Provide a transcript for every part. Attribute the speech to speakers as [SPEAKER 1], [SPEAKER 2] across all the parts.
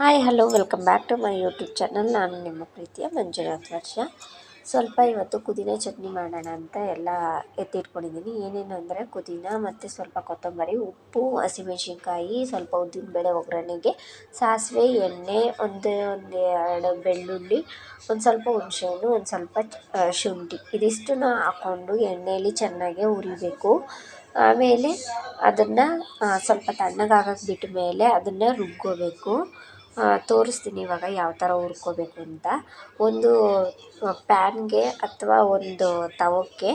[SPEAKER 1] Hi hello welcome back to my YouTube channel ನಾನು ನಿಮ್ಮ ಪ್ರೀತಿಯ ಮಂಜುನಾಥ್ ವರ್ಷ. ಸ್ವಲ್ಪ ಇವತ್ತು ಪುದೀನ ಚಟ್ನಿ ಮಾಡೋಣ ಅಂತ ಎಲ್ಲ ಎತ್ತಿಟ್ಕೊಂಡಿದ್ದೀನಿ. ಏನೇನು ಅಂದರೆ ಪುದೀನ ಮತ್ತು ಸ್ವಲ್ಪ ಕೊತ್ತಂಬರಿ, ಉಪ್ಪು, ಹಸಿಮೆಣ್ಸಿನ್ಕಾಯಿ, ಸ್ವಲ್ಪ ಉದ್ದಿನಬೇಳೆ ಒಗ್ಗರಣೆಗೆ ಸಾಸಿವೆ, ಎಣ್ಣೆ, ಒಂದು ಒಂದು ಎರಡು ಬೆಳ್ಳುಳ್ಳಿ, ಒಂದು ಸ್ವಲ್ಪ ಹುಣಸೆಹಣ್ಣು, ಒಂದು ಸ್ವಲ್ಪ ಶುಂಠಿ. ಇದಿಷ್ಟನ್ನು ಹಾಕ್ಕೊಂಡು ಎಣ್ಣೆಯಲ್ಲಿ ಚೆನ್ನಾಗಿ ಹುರಿಬೇಕು. ಆಮೇಲೆ ಅದನ್ನು ಸ್ವಲ್ಪ ತಣ್ಣಗಾಗಕ್ಕೆ ಬಿಟ್ಟ ಮೇಲೆ ಅದನ್ನು ರುಬ್ಕೋಬೇಕು. ತೋರಿಸ್ತೀನಿ ಇವಾಗ ಯಾವ ಥರ ಹುರ್ಕೊಬೇಕು ಅಂತ. ಒಂದು ಪ್ಯಾನ್ಗೆ ಅಥವಾ ಒಂದು ತವಕ್ಕೆ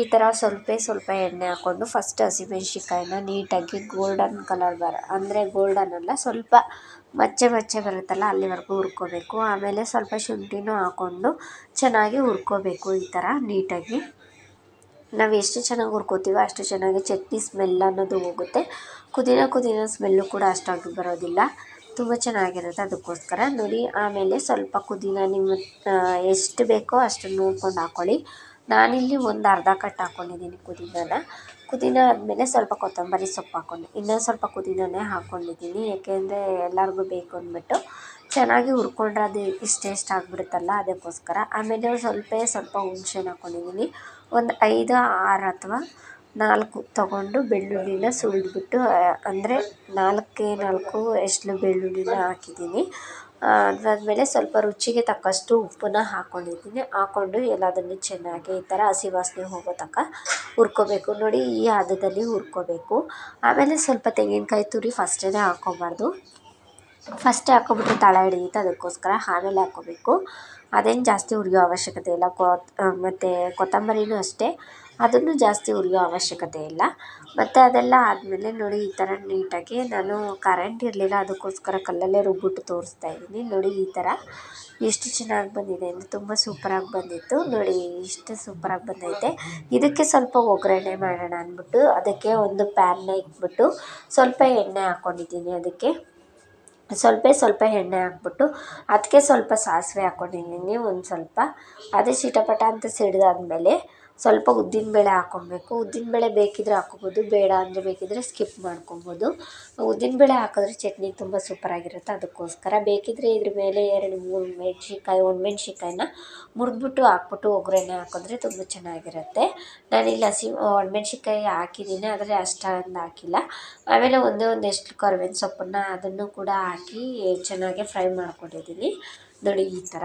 [SPEAKER 1] ಈ ಥರ ಸ್ವಲ್ಪ ಸ್ವಲ್ಪ ಎಣ್ಣೆ ಹಾಕ್ಕೊಂಡು ಫಸ್ಟ್ ಹಸಿಮೆಣ್ಸಿನ್ಕಾಯಿನ ನೀಟಾಗಿ ಗೋಲ್ಡನ್ ಕಲರ್ ಬರ, ಅಂದರೆ ಗೋಲ್ಡನ್ ಅಲ್ಲ, ಸ್ವಲ್ಪ ಮಚ್ಚೆ ಮಚ್ಚೆ ಬರುತ್ತಲ್ಲ ಅಲ್ಲಿವರೆಗೂ ಹುರ್ಕೋಬೇಕು. ಆಮೇಲೆ ಸ್ವಲ್ಪ ಶುಂಠಿನೂ ಹಾಕ್ಕೊಂಡು ಚೆನ್ನಾಗಿ ಹುರ್ಕೋಬೇಕು ಈ ಥರ ನೀಟಾಗಿ. ನಾವು ಎಷ್ಟು ಚೆನ್ನಾಗಿ ಹುರ್ಕೋತೀವೋ ಅಷ್ಟು ಚೆನ್ನಾಗಿ ಚಟ್ನಿ ಸ್ಮೆಲ್ ಅನ್ನೋದು ಹೋಗುತ್ತೆ. ಕುದಿನ ಕುದಿನ ಸ್ಮೆಲ್ಲು ಕೂಡ ಅಷ್ಟಾಗಿ ಬರೋದಿಲ್ಲ. ತುಂಬ ಚೆನ್ನಾಗಿರುತ್ತೆ ಅದಕ್ಕೋಸ್ಕರ. ನೋಡಿ, ಆಮೇಲೆ ಸ್ವಲ್ಪ ಕುದಿನ ನಿಮ್ಮ ಎಷ್ಟು ಬೇಕೋ ಅಷ್ಟು ನೋಡ್ಕೊಂಡು ಹಾಕ್ಕೊಳ್ಳಿ ನಾನಿಲ್ಲಿ ಒಂದು ಅರ್ಧ ಕಟ್ ಹಾಕ್ಕೊಂಡಿದ್ದೀನಿ ಕುದಿನಾನ ಕುದಿನ ಆದಮೇಲೆ ಸ್ವಲ್ಪ ಕೊತ್ತಂಬರಿ ಸೊಪ್ಪು ಹಾಕ್ಕೊಂಡೆ ಇನ್ನೊಂದು ಸ್ವಲ್ಪ ಕುದಿನನೇ ಹಾಕ್ಕೊಂಡಿದ್ದೀನಿ ಏಕೆಂದರೆ ಎಲ್ಲರಿಗೂ ಬೇಕು ಅಂದ್ಬಿಟ್ಟು. ಚೆನ್ನಾಗಿ ಹುರ್ಕೊಂಡ್ರೆ ಅದು ಇಷ್ಟು ಟೇಸ್ಟ್ ಆಗಿಬಿಡುತ್ತಲ್ಲ ಅದಕ್ಕೋಸ್ಕರ. ಆಮೇಲೆ ಸ್ವಲ್ಪ ಸ್ವಲ್ಪ ಹುಣ್ಸೆಹಣ್ಣು ಹಾಕ್ಕೊಂಡಿದ್ದೀನಿ ಒಂದು ಐದು, ಆರು ಅಥವಾ ನಾಲ್ಕು ತಗೊಂಡು ಬೆಳ್ಳುಳ್ಳಿನ ಸುಲಿದ್ಬಿಟ್ಟು ಅಂದರೆ ನಾಲ್ಕೇ ನಾಲ್ಕು ಎಸಳು ಬೆಳ್ಳುಳ್ಳಿನ ಹಾಕಿದ್ದೀನಿ. ಅದಾದಮೇಲೆ ಸ್ವಲ್ಪ ರುಚಿಗೆ ತಕ್ಕಷ್ಟು ಉಪ್ಪನ್ನ ಹಾಕ್ಕೊಂಡಿದ್ದೀನಿ ಹಾಕ್ಕೊಂಡು ಎಲ್ಲದನ್ನು ಚೆನ್ನಾಗಿ ಈ ಥರ ಹಸಿ ವಾಸನೆ ಹೋಗೋ ತನಕ ಹುರ್ಕೋಬೇಕು. ನೋಡಿ, ಈ ಹದದಲ್ಲಿ ಹುರ್ಕೋಬೇಕು. ಆಮೇಲೆ ಸ್ವಲ್ಪ ತೆಂಗಿನಕಾಯಿ ತುರಿ ಫಸ್ಟೇ ಹಾಕ್ಕೊಬಾರ್ದು ಫಸ್ಟೇ ಹಾಕ್ಕೊಬಿಟ್ರೆ ತಳ ಹಿಡಿಯುತ್ತೆ, ಅದಕ್ಕೋಸ್ಕರ ಆಮೇಲೆ ಹಾಕ್ಕೋಬೇಕು ಅದೇನು ಜಾಸ್ತಿ ಹುರಿಯೋ ಅವಶ್ಯಕತೆ ಇಲ್ಲ. ಕೊತ್ ಮತ್ತು ಕೊತ್ತಂಬರಿನೂ ಅಷ್ಟೇ. ಅದನ್ನು ಜಾಸ್ತಿ ಹುರಿಯೋ ಅವಶ್ಯಕತೆ ಇಲ್ಲ. ಮತ್ತು ಅದೆಲ್ಲ ಆದಮೇಲೆ ನೋಡಿ, ಈ ಥರ ನೀಟಾಗಿ ನಾನು ಕರೆಂಟ್ ಇರಲಿಲ್ಲ, ಅದಕ್ಕೋಸ್ಕರ ಕಲ್ಲಲ್ಲೇ ರುಬ್ಬಿಟ್ಟು ತೋರಿಸ್ತಾ ಇದ್ದೀನಿ. ನೋಡಿ, ಈ ಥರ ಎಷ್ಟು ಚೆನ್ನಾಗಿ ಬಂದಿದೆ ಅಂದರೆ ತುಂಬ ಸೂಪರಾಗಿ ಬಂದಿತ್ತು. ನೋಡಿ, ಇಷ್ಟು ಸೂಪರಾಗಿ ಬಂದೈತೆ. ಇದಕ್ಕೆ ಸ್ವಲ್ಪ ಒಗ್ಗರಣೆ ಮಾಡೋಣ ಅಂದ್ಬಿಟ್ಟು, ಅದಕ್ಕೆ ಒಂದು ಪ್ಯಾನ್ನ ಇಟ್ಬಿಟ್ಟು ಸ್ವಲ್ಪ ಎಣ್ಣೆ ಹಾಕ್ಕೊಂಡಿದ್ದೀನಿ ಅದಕ್ಕೆ. ಸ್ವಲ್ಪ ಸ್ವಲ್ಪ ಎಣ್ಣೆ ಹಾಕ್ಬಿಟ್ಟು ಅದಕ್ಕೆ ಸ್ವಲ್ಪ ಸಾಸಿವೆ ಹಾಕ್ಕೊಂಡಿದ್ದೀನಿ ಒಂದು ಸ್ವಲ್ಪ. ಅದೇ ಚಿಟಪಟ ಅಂತ ಸಿಡಿದಾದ್ಮೇಲೆ ಸ್ವಲ್ಪ ಉದ್ದಿನ ಉದ್ದಿನಬೇಳೆ ಬೇಕಿದ್ದರೆ ಹಾಕ್ಕೊಬೋದು, ಬೇಡ ಅಂದರೆ ಬೇಕಿದ್ದರೆ ಸ್ಕಿಪ್ ಮಾಡ್ಕೊಬೋದು. ಉದ್ದಿನಬೇಳೆ ಹಾಕಿದ್ರೆ ಚಟ್ನಿ ತುಂಬ ಸೂಪರಾಗಿರುತ್ತೆ ಅದಕ್ಕೋಸ್ಕರ ಬೇಕಿದ್ದರೆ ಇದ್ರ ಮೇಲೆ ಎರಡು ಮೂರು ಮೆಣ್ಸಿನ್ಕಾಯಿ ಒಣಮೆಣ್ಸಿನ್ಕಾಯಿನ ಮುರಿದ್ಬಿಟ್ಟು ಹಾಕ್ಬಿಟ್ಟು ಒಗ್ಗರಣೆ ಹಾಕಿದ್ರೆ ತುಂಬ ಚೆನ್ನಾಗಿರುತ್ತೆ. ನಾನಿಲ್ಲಿ ಹಸಿ ಒಣಮೆಣ್ಸಿನ್ಕಾಯಿ ಹಾಕಿದ್ದೀನಿ, ಆದರೆ ಅಷ್ಟೊಂದು ಹಾಕಿಲ್ಲ. ಆಮೇಲೆ ಒಂದೇ ಒಂದಷ್ಟು ಕರ್ಬೇವಿನ ಸೊಪ್ಪನ್ನು ಅದನ್ನು ಕೂಡ ಹಾಕಿ, ಚೆನ್ನಾಗಿ ಫ್ರೈ ಮಾಡ್ಕೊಂಡಿದ್ದೀನಿ. ನೋಡಿ ಈ ಥರ.